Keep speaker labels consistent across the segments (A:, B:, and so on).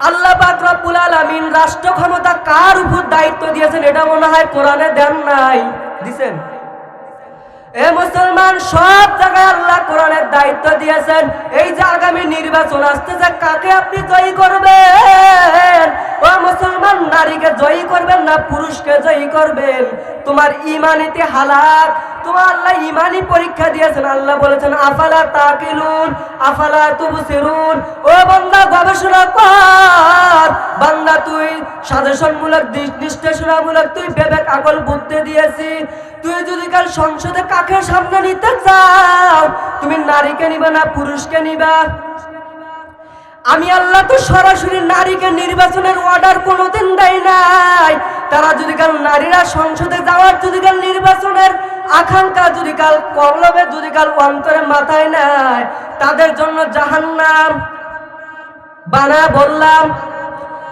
A: আল্লাহ পাক রব্বুল আলামিন রাষ্ট্র ক্ষমতা কার উপর দায়িত্ব দিয়েছেন এটা মনে হয় কোরআনে দেন নাই। দিছেন? এ মুসলমান সব জায়গায় আল্লাহ কোরআনের দায়িত্ব দিয়েছেন। এই যে আগামী নির্বাচন আসতেছে, কাকে আপনি জয়ী করবেন? ও মুসলমান, নারীকে জয়ী করবেন না পুরুষকে জয়ী করবেন? তোমার ইমানিতে হালাক তোমার আল্লাহ ইমানি পরীক্ষা দিয়েছেন। আল্লাহ বলেছেন, আফালা তাকিলুন, আফালা তুবসিরুন? ও বান্দা, গবেষণা কর। বান্দা, তুই সাজেশনমূলক নিষ্ঠেষণামূলক তুই বিবেক আকল বুদ্ধি দিয়েছি। তুই যদি কাল সংসদে কাকে সামনে নিতে চাও, তুমি নারীকে নিবা না, পুরুষকে নিবা। আমি আল্লাহ তো সরাসরি নারীকে নির্বাচনের অর্ডার কোনোদিন দেয় নাই। তারা যদি কাল নারীরা সংসদে যাওয়ার, যদি কাল নির্বাচনের আকাঙ্ক্ষা, যদি কাল কলবে যদি কাল অন্তরে মাথায় নাই তাদের জন্য জাহান্নাম। বানা বললাম,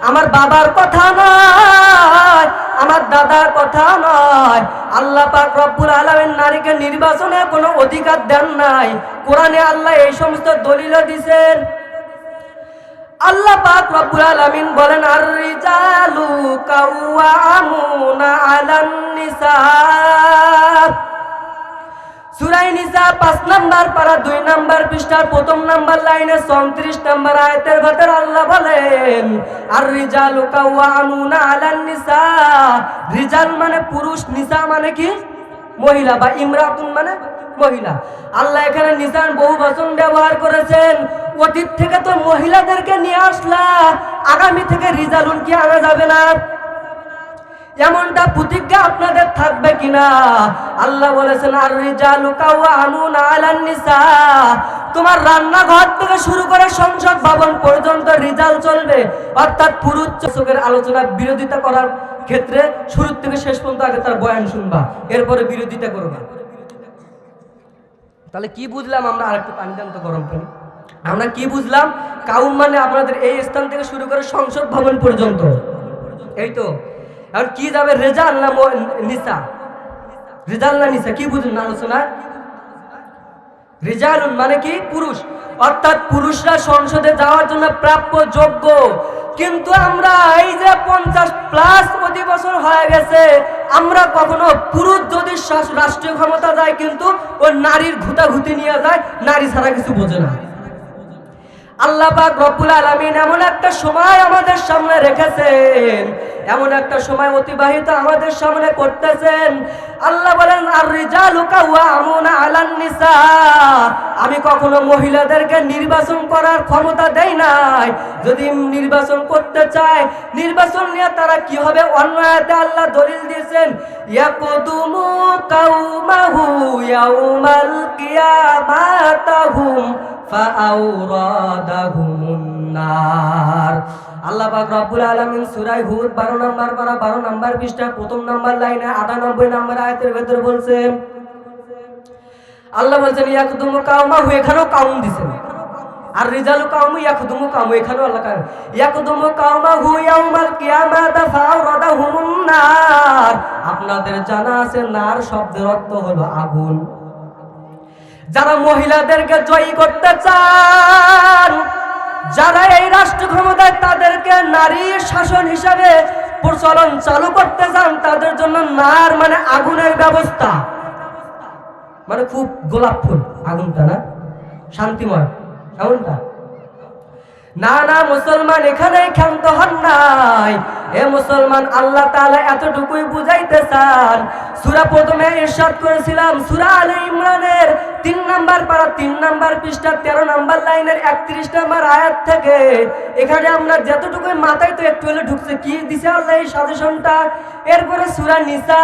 A: আমার বাবার কথা নয়, আমার দাদার কথা নয়। আল্লাহ পাক রব্বুল আলামিন নারীকে নির্বাচনে কোনো অধিকার দেন নাই। কোরআনে আল্লাহ এই সমস্ত দলিল দিছেন। আল্লাহ পাক রব্বুল আলামিন বলেন আর রিজালু কাওয়ামুনা আলান নিসা। সুরাই নিসা পাঁচ নাম্বার পারা দুই নাম্বার পৃষ্ঠার প্রথম নাম্বার লাইনে চৌত্রিশ নাম্বার আয়তের ভেতর আল্লাহ বলেন আর রিজাল কাওয়ামুনা আলান নিসা। রিজাল মানে পুরুষ, নিসা মানে কি? মহিলা বা ইমরাতুন মানে মহিলা। আল্লাহ এখানে নিসান বহু বচন ব্যবহার করেছেন। অতীত থেকে তো মহিলাদেরকে নিয়ে আসলা, আগামী থেকে রিজালুন কি আনা যাবে না? এমনটা প্রতিজ্ঞা আপনাদের থাকবে কিনা? আল্লাহ বলেছেন আর রিজালু কাওয়ামুন আলান নিসা। তোমার রান্নাঘর থেকে শুরু করে সংসদ ভবন পর্যন্ত রিজাল চলবে। অর্থাৎ পুরুষ চোখের আলোচনা বিরোধিতা করার ক্ষেত্রে শুরু থেকে শেষ পর্যন্ত আগে তার বয়ান শুনবা, এরপরে বিরোধিতা করবা। তাহলে কি বুঝলাম আমরা আরেকটু পানি দেন তো গরম পানি? আমরা কি বুঝলাম? কাউম মানে আপনাদের এই স্থান থেকে শুরু করে সংসদ ভবন পর্যন্ত। এই তো। এখন কি যাবে, রেজাল না নিসা? রেজাল না নিসা? কি বুঝলেন আলোচনা রিজালুন মানে কি? পুরুষ। অর্থাৎ পুরুষরা সংসদে যাওয়ার জন্য প্রাপ্য যোগ্য। কিন্তু আমরা এই যে পঞ্চাশ প্লাস প্রতি বছর হয়ে গেছে আমরা কখনো পুরুষ যদি রাষ্ট্রীয় ক্ষমতা যায় কিন্তু ওই নারীর ঘুতাঘুতি নিয়ে যায়, নারী ছাড়া কিছু বোঝে না। আল্লাহ পাক রব্বুল এমন একটা সময় আমাদের সামনে রেখেছেন, এমন একটা সময় অতিবাহিত আমাদের সামনে করতেছেন। আল্লাহ বলেন, আর রিজালু কাওয়ামুনা আলান নিসা। আমি কখনো মহিলাদেরকে নির্বাচন করার ক্ষমতা দেই নাই। যদি নির্বাচন করতে চায়, নির্বাচন নিয়ে তারা কি হবে? অন্য আল্লাহ দলিল দিয়েছেন, ইয়াকুদুমু কাউমাহু ইয়াউমাল কিয়ামাতাহুম আল্লাহ পাক রব্বুল আলামিন সূরা হুদ 12 নাম্বার পারা 12 নাম্বার পৃষ্ঠা প্রথম নম্বর লাইনে 98 নাম্বার আয়াতের ভেতর বলছেন আল্লাহ বলছেন, ইয়াকুদুমু কাউমাহু, এখানেও কাউম দিছেন আর রিজালু কাউমু, ইয়াকুদুমু কাউমু, এখানেও আল্লাহ কাউম ইয়াকুদুমু কাউমাহু ইয়াউমাল কিয়ামাতা ফাআউরাদাহুমুন্নার আপনাদের জানা আছে, নার শব্দের অর্থ হলো আগুন। যারা মহিলাদেরকে জয়ী করতে চান, যারা এই রাষ্ট্র ক্ষমতায় তাদেরকে নারী শাসন হিসাবে প্রচলন চালু করতে চান, তাদের জন্য নার মানে আগুনের ব্যবস্থা। মানে খুব গোলাপ ফুল, আগুনটা না? শান্তিময় এমনটা না না, মুসলমান এখানে ক্ষান্ত হন নাই। এ মুসলমান, আল্লাহ তাআলা এতটুকুই বুঝাইতে চান। সূরা প্রথমে ইরশাদ করেছিলাম, সূরা আলে ইমরানের তিন নাম্বার পারা, তিন নাম্বার পৃষ্ঠা তেরো নাম্বার লাইনের একত্রিশ নাম্বার আয়াত থেকে। এখানে আমরা যতটুকুই মাথায় তো একটু হলে ঢুকছে, কি দিছে আল্লাহ এই সাজেশনটা? এরপরে সূরা নিসা,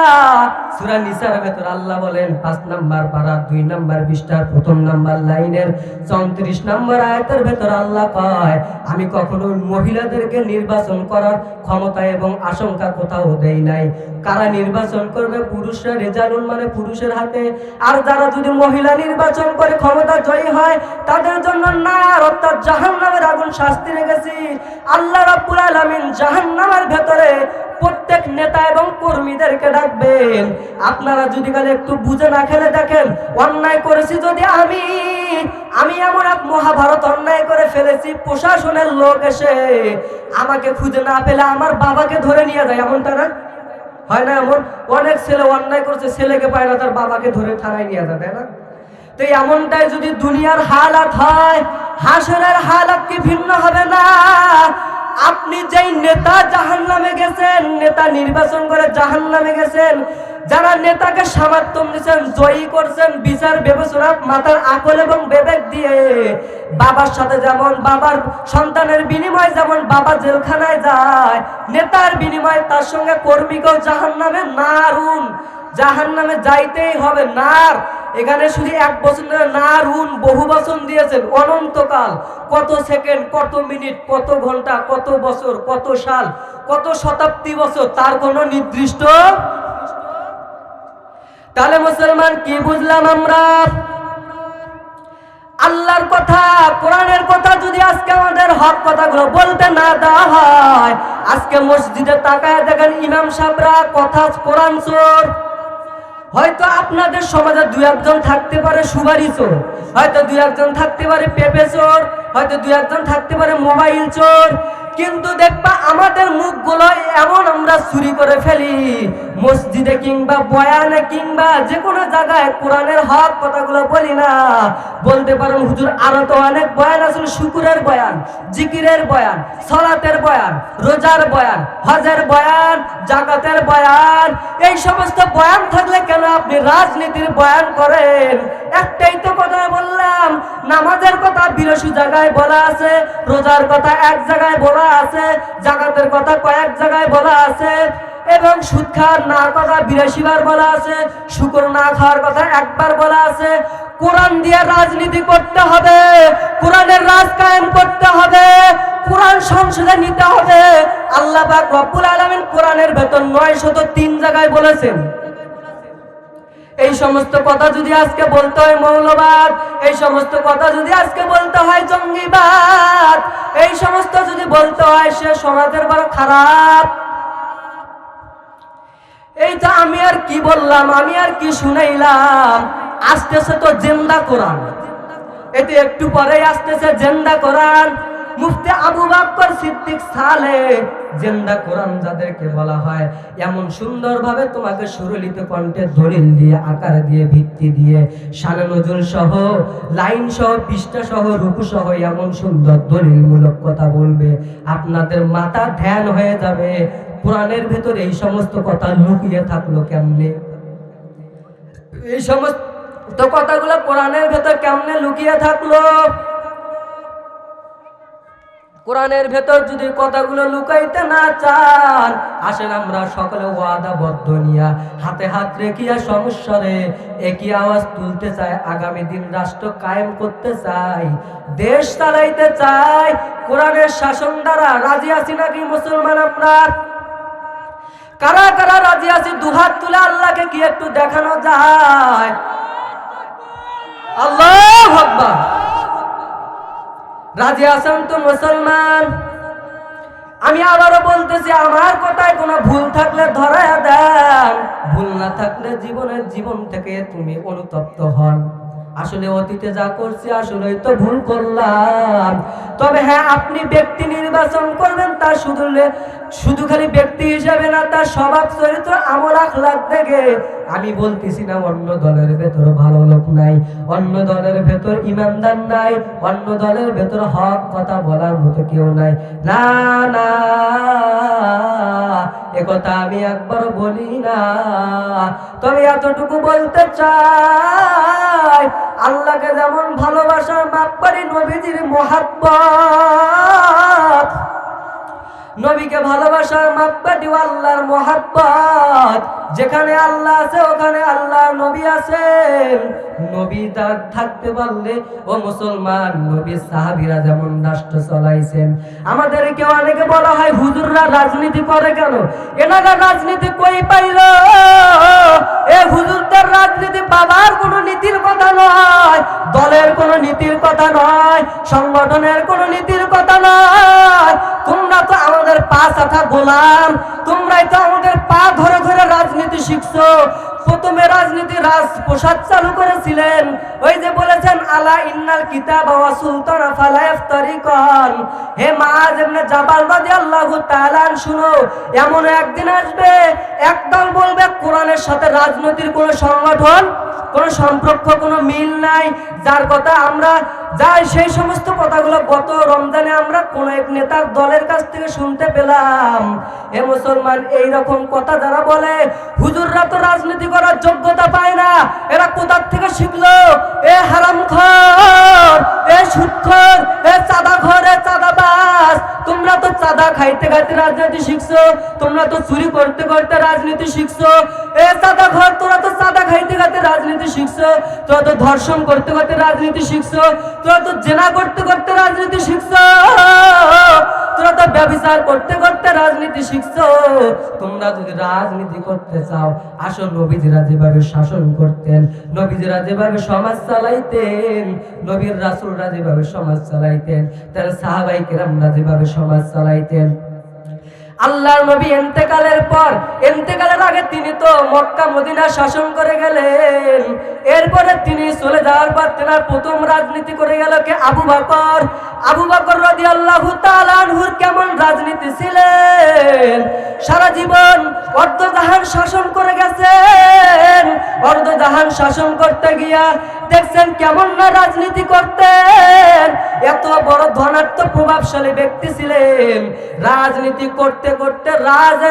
A: সূরা নিসার ভেতর আল্লাহ বলেন, পাঁচ নাম্বার পারা, দুই নাম্বার পৃষ্ঠার প্রথম নাম্বার লাইনের চৌত্রিশ নাম্বার আয়াতের ভেতর আল্লাহ কয়, আমি কখনো মহিলাদেরকে নির্বাচন করার ক্ষমতা এবং আশঙ্কা কোথাও দেয় নাই। কারা নির্বাচন করবে? পুরুষরা রেজালুন মানে পুরুষের হাতে। আর যারা যদি মহিলা নির্বাচন করে ক্ষমতা জয়ী হয়, তাদের জন্য নার, অর্থাৎ জাহান নামের আগুন শাস্তি রেখেছি। আল্লাহ রাব্বুল আলামিন জাহান্নামের ভেতরে প্রত্যেক নেতা এবং কর্মীদেরকে ডাকবেন। আপনারা যদি খালি একটু বুঝে না খেলে দেখেন, অন্যায় করেছি যদি আমি আমি এমন এক মহাভারত অন্যায় করে ফেলেছি, প্রশাসনের লোক এসে আমাকে খুঁজে না পেলে আমার বাবাকে ধরে নিয়ে যায়, এমনটা না? হয় না এমন? অনেক ছেলে অন্যায় করছে, ছেলেকে পায় না, তার বাবাকে ধরে থানায় নিয়ে যায়, তাই না? তো এমনটাই যদি দুনিয়ার হালাত হয়, হাসরের হালাত কি ভিন্ন হবে না? আপনি যেই নেতা জাহান নামে গেছেন, নেতা নির্বাচন করে জাহান নামে গেছেন, যারা নেতাকে সামার্থ্য দিচ্ছেন জয়ী করছেন, বিচার, বিবেচনা, মাথার আকল এবং বিবেক দিয়ে, বাবার সাথে যেমন, বাবার সন্তানের বিনিময়ে যেমন বাবা জেলখানায় যায়, নেতার বিনিময়ে তার সঙ্গে কর্মীকেও জাহান নামে নারুন জাহান নামে যাইতেই হবে, নার। এখানে শুধু এক বছর ধরে নার উন বহু বছর দিয়েছেন, অনন্তকাল। কত সেকেন্ড, কত মিনিট, কত ঘণ্টা, কত বছর, কত সাল, কত শতাব্দী বছর, তার কোনো নির্দিষ্ট তাহলে মুসলমান কি বুঝলাম আমরা? আল্লাহর কথা, কোরআনের কথা যদি আজকে আমাদের হক কথাগুলো বলতে না দেওয়া হয়, আজকে মসজিদে তাকায় দেখেন ইমাম সাহেবরা কথা কোরআন চোর। হয়তো আপনাদের সমাজে দু একজন থাকতে পারে সুবারি চোর, হয়তো দু একজন থাকতে পারে পেঁপে চোর, হয়তো দু একজন থাকতে পারে মোবাইল চোর কিন্তু দেখবা আমাদের মুখগুলো এমন আমরা চুরি করে ফেলি। মসজিদে কিংবা বয়ানে কিংবা যে কোনো জায়গায় কোরআনের হক কথাগুলো বলি না। বলতে পারেন, হুজুর, আরও তো অনেক বয়ান আসলে শুকুরের বয়ান, জিকিরের বয়ান, সলাতের বয়ান, রোজার বয়ান, হজের বয়ান, জাকাতের বয়ান, এই সমস্ত বয়ান থাকলে কেন আপনি রাজনীতির বয়ান করেন? একটাই তো কথা বললাম, নামাজের কথা বিরসু জায়গায় বলা আছে, রোজার কথা এক জায়গায় বলা আছে, জাকাতের কথা কয়েক জায়গায় বলা আছে, এবং সুদ খাওয়ার না কথা বিরাশি বার বলা আছে, শুকর না খাওয়ার কথা একবার বলা আছে। কোরআন দিয়ে রাজনীতি করতে হবে, কোরআনের রাজ কায়েম করতে হবে, কোরআন সংসদে নিতে হবে। আল্লাহ পাক রব্বুল আলামিন কোরআনের ভেতর নয় শত তিন জায়গায় বলেছেন। এই সমস্ত কথা যদি আজকে বলতে হয় মৌলবাদ, এই সমস্ত কথা যদি আজকে বলতে হয় জঙ্গিবাদ, এই সমস্ত যদি বলতে হয় সে সমাজের বড় খারাপ। এই তো আমি আর কি বললাম, আমি আর কি শুনাইলাম? আসতেছে তো জেন্দা কোরআন। এতে একটু পরেই আসতেছে জেন্দা কোরআন। মুফতি আবু বাক্কর সিদ্দিক সালে কোরআন যাদেরকে বলা হয়, এমন সুন্দরভাবে তোমাকে সুরলিত কণ্ঠে দলিল দিয়ে, আকার দিয়ে, ভিত্তি দিয়ে সহ, লাইন সহ, পৃষ্ঠা সহ সহ এমন সুন্দর দলিলমূলক কথা বলবে। আপনাদের মাথা ধ্যান হয়ে যাবে। কোরআনের ভেতর এই সমস্ত কথা লুকিয়ে থাকল কেমনে? এই সমস্ত কথাগুলো কোরআনের ভেতর কেমনে লুকিয়ে থাকল? কোরআনের ভেতর যদি কথাগুলো লুকাইতে না চান, আসেন আমরা সকলে ওয়াদাবদ্ধ নিয়া হাতে হাত রেখিয়া সমস্যারে একই আওয়াজ তুলতে চাই, আগামী দিন রাষ্ট্র কায়েম করতে চাই, দেশ চালাইতে চাই, কোরআনের শাসন দ্বারা রাজি আছি নাকি মুসলমান আপনার কারা কারা রাজি আছি? দুহাত তুলে আল্লাহকে কি একটু দেখানো যায়? আল্লাহ আকবার। রাজি আছেন তো মুসলমান। আমি আবারও বলতেছি, আমার কথায় কোনো ভুল থাকলে ধরায় দেন। ভুল না থাকলে জীবনের জীবন থেকে তুমি অনুতপ্ত হন। আসলে অতীতে যা করছি আসলে তো ভুল করলাম। তবে হ্যাঁ আপনি ব্যক্তি নির্বাচন করবেন, তা শুধু শুধু খালি ব্যক্তি হিসাবে না, তার স্বভাব, চরিত্র, আমল আখলাক দেখে। আমি বলতেছি না, অন্য দলের ভেতর ভালো লোক নাই, অন্য দলের ভেতর ইমানদার নাই, অন্য দলের ভেতর হক কথা বলার মতো কেউ নাই। না না একথা আমি একবার বলি না। তবে এতটুকু বলতে চাই আল্লাহকে যেমন ভালোবাসার মাপ পারি নবীজির মহাব্বত। নবীকে ভালোবাসার মাপকাঠি আল্লাহর মহাব্বত। যেখানে আল্লাহ আছে, ওখানে আল্লাহ নবী আছেন নবী তার থাকতে পারলে, ও মুসলমান নবী সাহাবীরা যেমন রাষ্ট্র চলাইছেন। আমাদেরকে অনেকে বলা হয়, হুজুররা রাজনীতি করে কেন? এনারা রাজনীতি কই পাইল? এ হুজুরদের রাজনীতি বাবার কোনো নীতির কথা নয়, দলের কোনো নীতির কথা নয়, সংগঠনের কোনো নীতির কথা নয়। তোমরা তো আমাদের পাঁচ আঠা গোলাম। তোমরা তারাই তো আমাদের পা ধরে ধরে রাজনীতি শিখছো। প্রথমে রাজনীতি রাজ প্রসাদ চালু করেছিলেন। ওই যে বলেছেন, আলা ইন্নাল কিতাব ওয়া সুলতানা ফালা ইফতারিকান হে মাআজ ইবনে জাবাল রাদিয়াল্লাহু তাআলা শুনো, এমন একদিন আসবে, একদল বলবে, কোরআনের সাথে রাজনীতির কোনো সংগঠন, কোনো সম্পর্ক, কোনো মিল নাই। যার কথা আমরা যাই, সেই সমস্ত কথাগুলো গত রমজানে আমরা কোন এক নেতার দলের কাছ থেকে শুনতে পেলাম। এ মুসলমান এই রকম কথা যারা বলে, হুজুররা তো রাজনীতি করার যোগ্যতা পায় না। এরা কোথার থেকে শিখলো? এ হারাম খর এ সুৎখর, এ চাঁদা ঘর, এ চাঁদাবাজ। তোমরা তো চাঁদা খাইতে খাইতে রাজনীতি শিখছো, তোমরা তো চুরি করতে করতে রাজনীতি শিখছো। রাজনীতি শিখছো করতে তোমরা যদি রাজনীতি করতে চাও, আসল নবীজিরা যেভাবে শাসন করতেন, নবীজিরা যেভাবে সমাজ চালাইতেন, নবীর রাসূলরা যেভাবে সমাজ চালাইতেন তাহলে সাহাবাই কেরামরা যেভাবে সমাজ চালাইতেন। আল্লাহর নবী এন্তেকালের পর, এন্তেকালের আগে তিনি তো মক্কা, মদিনা শাসন করে গেলেন। এরপরে তিনি চলে যাওয়ার পর তেনার প্রথম রাজনীতি করে গেল কে? আবু বকর। আবু বাকর রাদিয়াল্লাহু তাআলা আনহুর কেমন রাজনীতি ছিলেন? সারা জীবন অর্ধ অর্ধজাহান শাসন করে গেছেন। অর্ধ অর্ধজাহান শাসন করতে গিয়া দেখছেন কেমন না রাজনীতি করতেন? এত বড় ধনাত্ম প্রভাবশালী ব্যক্তি ছিলেন। রাজনীতি করতে করতে রাজ,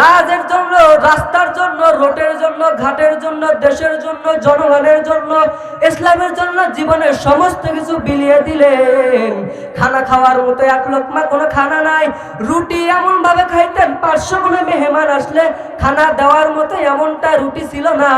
A: রাজের জন্য, রাস্তার জন্য, রোডের জন্য, ঘাটের জন্য, দেশের জন্য, জনগণের জন্য, ইসলামের জন্য জীবনের সমস্ত কিছু বিলিয়ে দিলেন। খানা খাওয়ার মতো এক লোকমা কোনো খানা নাই। রুটি এমন ভাবে খাইতেন পাঁচশো কোনো মেহমান আসলে খানা দেওয়ার মতো এমনটা রুটি ছিল না।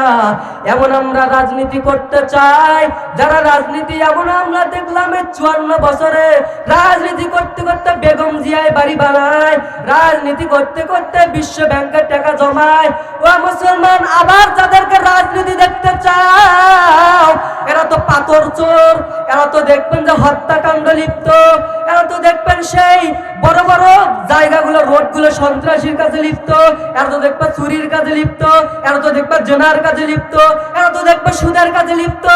A: এমন আমরা রাজনীতি করতে চাই। যারা রাজনীতি, এমন আমরা দেখলাম চুয়ান্ন বছরে রাজনীতি করতে করতে বেগম জিয়ায় বাড়ি বানায়। রাজনীতি করতে করতে বিশ্ব ব্যাংকের টাকা জমায়। ও মুসলমান, আবার যাদেরকে রাজনীতি দেখতে চাও, এরা তো পাথর চোর, এরা তো দেখবেন যে হত্যাকাণ্ড লিপ্ত। এরা তো দেখবেন সেই বড় বড় জায়গাগুলো, রোডগুলো সন্ত্রাসীর কাছে লিপ্ত। এরা তো দেখবে চুরির কাজে লিপ্ত। এরা তো দেখবে জেনার কাজে লিপ্ত। এরা তো দেখবে সুদের কাজে লিপ্ত।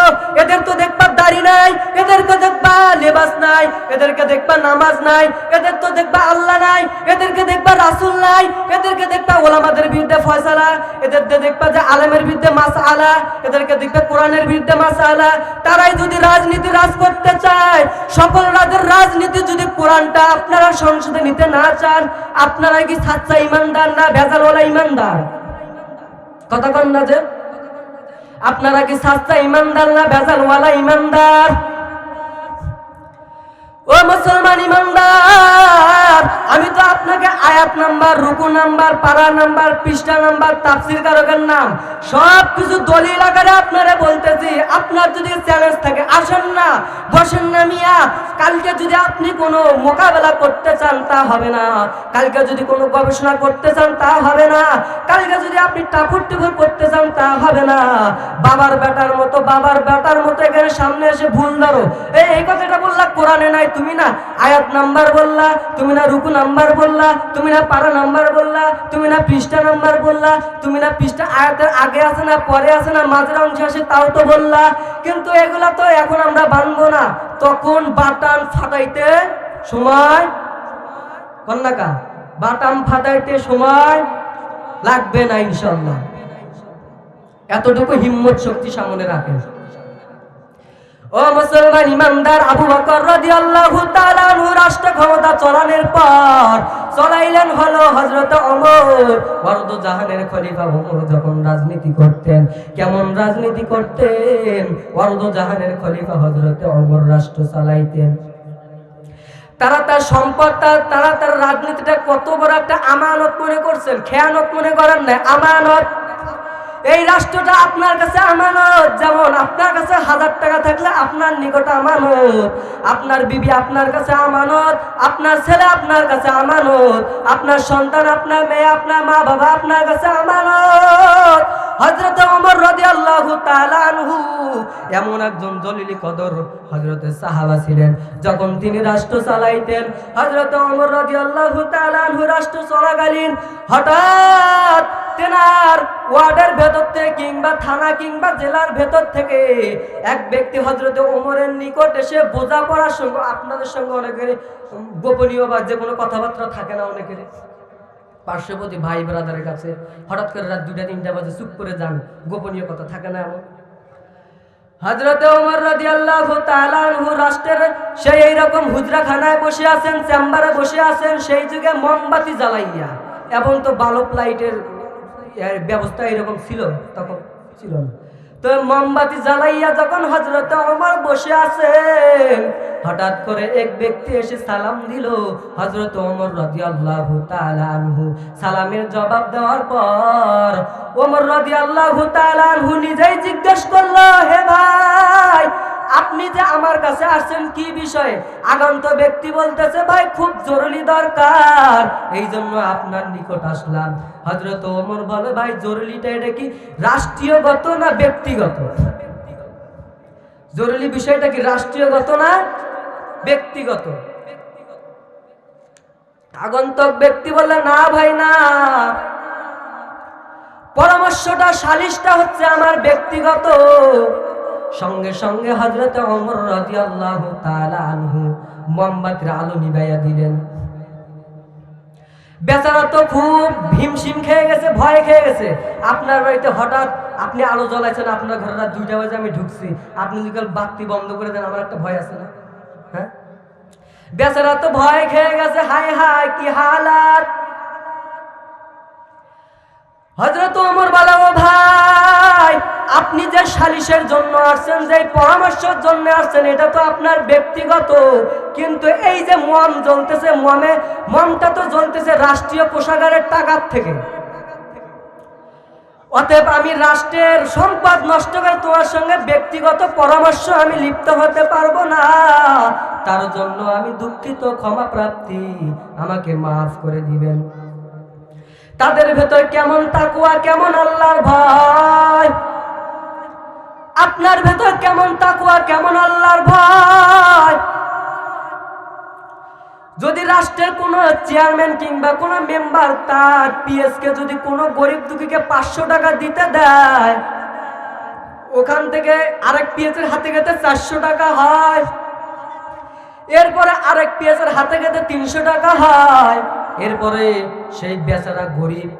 A: এদের তো দেখবা দাড়ি নাই এদেরকে দেখবা লেবাস নাই এদেরকে দেখবা নামাজ নাই, এদের তো দেখবা আল্লাহ নাই এদেরকে দেখবা রাসুল নাই এদেরকে দেখবা ওলামাদের বিরুদ্ধে ফয়সালা এদেরকে দেখবা যে আলেমের বিরুদ্ধে মাস আলা এদেরকে দেখবে কোরআনের বিরুদ্ধে মাস আলা তারাই যদি রাজনীতি রাজ করতে চায়, সকল রাজের রাজনীতি যদি কোরআনটা আপনারা সংসদে নিতে না চান, আপনারা কি সাচ্চা ইমানদার না ভেজালওয়ালা ইমানদার? কথা কন না যে। আপনারা কি সাচ্চা ইমানদার না ভেজালওয়ালা ইমানদার? ও মুসলমান ইমানদার, আমি তো আপনাকে আয়াত নাম্বার, রুকু নাম্বার, পারা নাম্বার, পৃষ্ঠা নাম্বার, তাফসির কারকের নাম সব কিছু দলিল আকারে আপনারে বলতেছি। আপনার যদি চ্যালেঞ্জ থাকে, আসেন না, বসেন না মিয়া। কালকে যদি আপনি কোনো মোকাবেলা করতে চান, তা হবে না। কালকে যদি কোনো গবেষণা করতে চান, তা হবে না। কালকে যদি আপনি টাপুর টুপুর করতে চান, তা হবে না। বাবার বেটার মতো, বাবার বেটার মতো এখানে সামনে এসে ভুল ধরো। এই এই কথাটা বললাম কোরআনে নাই তুমি না আয়াত নাম্বার বললা, তুমি না রুকু নাম্বার বললা, তুমি না পারা নাম্বার বললা, তুমি না পৃষ্ঠা নাম্বার বললা, তুমি না পৃষ্ঠা আয়াতের আগে আছে না পরে আছে না মাঝের অংশে আসে তাও তো বললা। কিন্তু এগুলা তো এখন আমরা বানবো না। তখন বাটান ফাটাইতে সময় কন্যাকা বাটাম ফাটাইতে সময় লাগবে না ইনশাল্লাহ এতটুকু হিম্মত শক্তি সামনে রাখেন। ও মুসলমান ইমানদার আবু বকর রাদিয়াল্লাহু তাআলা রাষ্ট্র ক্ষমতা চলানোর পর চলাইলেন হলো হযরত ওমর। বরদ জাহানের খলিফা ওমর যখন রাজনীতি করতেন, কেমন রাজনীতি করতেন? বরদ জাহানের খলিফা হযরত ওমর রাষ্ট্র চালাইতেন। তারা তার সম্পদটা তারা, তার রাজনীতিটা কত বড় একটা আমানত মনে করছেন? খেয়ানত মনে করেন না আমানত? এই রাষ্ট্রটা আপনার কাছে আমানত। যেমন আপনার কাছে হাজার টাকা থাকলে আপনার নিকট আমানত। আপনার বিবি আপনার কাছে আমানত। আপনার ছেলে আপনার কাছে আমানত। আপনার সন্তান, আপনার মেয়ে, আপনার মা বাবা আপনার কাছে আমানত। হজরত ওমর রাজি আল্লাহ আনহু এমন একজন জলিলি কদর হজরতের সাহাবা ছিলেন। যখন তিনি রাষ্ট্র চালাইতেন হজরত ওমর রাজি আল্লাহ আনহু রাষ্ট্র চলাকালীন হঠাৎ তেনার ওয়ার্ডের ভেতর থেকে কিংবা থানা কিংবা জেলার ভেতর থেকে এক ব্যক্তি হজরত ওমরের নিকট এসে বোঝা পড়ার সঙ্গে আপনাদের সঙ্গে অনেকের গোপনীয় বা যে কোনো কথাবার্তা থাকে না অনেকের। পার্শ্ববর্তী ভাই ব্রাদারের কাছে হঠাৎ করে রাত দুটা তিনটা বাজে, চুপ করে যান, গোপনীয় কথা থাকে না এমন। হজরত ওমর রাজি আল্লাহ তালানহু রাষ্ট্রের সেই এইরকম হুজরাখানায় বসে আছেন, চেম্বারে বসে আছেন, সেই যুগে মোমবাতি জ্বালাইয়া, এবং তো বালক লাইটের ব্যবস্থা এরকম ছিল, তখন ছিল না। তো মোমবাতি জ্বালাইয়া যখন হজরত ওমর বসে আছে হঠাৎ করে এক ব্যক্তি এসে সালাম দিল হজরত ওমর রাজি আল্লাহ সালামের জবাব দেওয়ার পর ওমর রদি আল্লাহ আসছেন কি বিষয়ে? আগন্ত ব্যক্তি বলতেছে, ভাই, খুব জরুরি দরকার। এই জন্য আপনার নিকট আসলাম। হজরত ওমর বলে, ভাই, জরুরিটা এটা কি, রাষ্ট্রীয়গত না ব্যক্তিগত? জরুরি বিষয়টা কি, রাষ্ট্রীয়গত না ব্যক্তিগত? আগন্তক ব্যক্তি বললে, না, ভাই, না। পরামর্শটা, সালিশটা হচ্ছে আমার ব্যক্তিগত। সঙ্গে সঙ্গে হজরত অমর রাজি আল্লাহ আনহু মোমবাতির আলো নিবাইয়া দিলেন। বেচারা তো খুব ভীমশিম খেয়ে গেছে, ভয় খেয়ে গেছে। আপনার বাড়িতে হঠাৎ আপনি আলো জ্বলাইছেন, আপনার ঘরে রাত দুইটা বাজে আমি ঢুকছি। আপনি যদি বাতি বন্ধ করে দেন, আমার একটা ভয় আছে না? হ্যাঁ? বেচারা তো ভয় খেয়ে গেছে হায় হায় কি হালাত? হজরত ওমর বলা, ও ভাই আপনি যে সালিশের জন্য আসছেন, যে পরামর্শের জন্য আসছেন, এটা তো আপনার ব্যক্তিগত। কিন্তু এই যে মম জ্বলতেছে মমে, মমটা তো জ্বলতেছে রাষ্ট্রীয় কোষাগারের টাকার থেকে। অতএব আমি রাষ্ট্রের সম্পদ নষ্ট করে তোমার সঙ্গে ব্যক্তিগত পরামর্শ আমি লিপ্ত হতে পারব না। তার জন্য আমি দুঃখিত, ক্ষমা প্রাপ্তি আমাকে মাফ করে দিবেন। তাদের ভেতর কেমন তাকুয়া, কেমন আল্লাহর ভয়। আপনার ভেতর কেমন তাকুয়া কেমন আল্লাহর ভয়? যদি রাষ্ট্রের কোনো চেয়ারম্যান কিংবা কোনো মেম্বার তার পিএস কে যদি কোনো গরিব দুঃখীকে পাঁচশো টাকা দিতে দেয়, ওখান থেকে আরেক পিএস এর হাতে গেতে চারশো টাকা হয়, এরপরে আরেক পিএস এর হাতে গেতে তিনশো টাকা হয়, এরপরে সেই বেচারা গরিব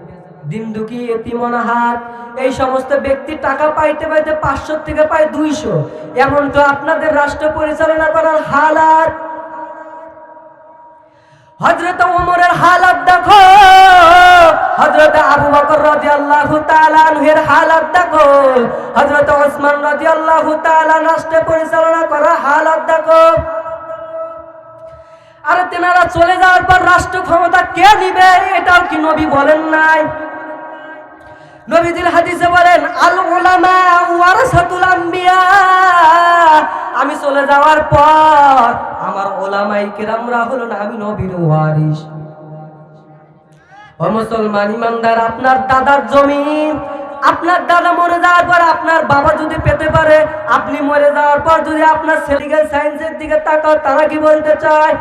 A: দিন দুঃখী এতিমনাহাত এই সমস্ত ব্যক্তি টাকা পাইতে পাইতে পাঁচশো থেকে পায় দুইশো। এমন তো আপনাদের রাষ্ট্র পরিচালনা করার হালাত হজরত ওমরের হালাত দেখো হজরত আবু বকর রাদিয়াল্লাহু তাআলা আনহুর হালাত দেখো হজরত ওসমান রাদিয়াল্লাহু তাআলা রাষ্ট্র পরিচালনা করার হালাত দেখো। আর তেনারা চলে যাওয়ার পর রাষ্ট্র ক্ষমতা কে নিবে, এটাও কি নবী বলেন নাই? নবীজির হাদিসে বলেন আমি চলে যাওয়ার পর আমার ওলামাই কেরামরা হলো না আমি নবীর ওয়ারিস মুসলমান ইমানদার, আপনার দাদার জমিন, আপনার দাদা মরে যাওয়ার পর আপনার বাবা যদি পেতে পারে, আপনি মরে যাওয়ার পর যদি আপনার সেলিগাল সায়েন্সের দিকে তাকাও, তারা কি বলতে চায়?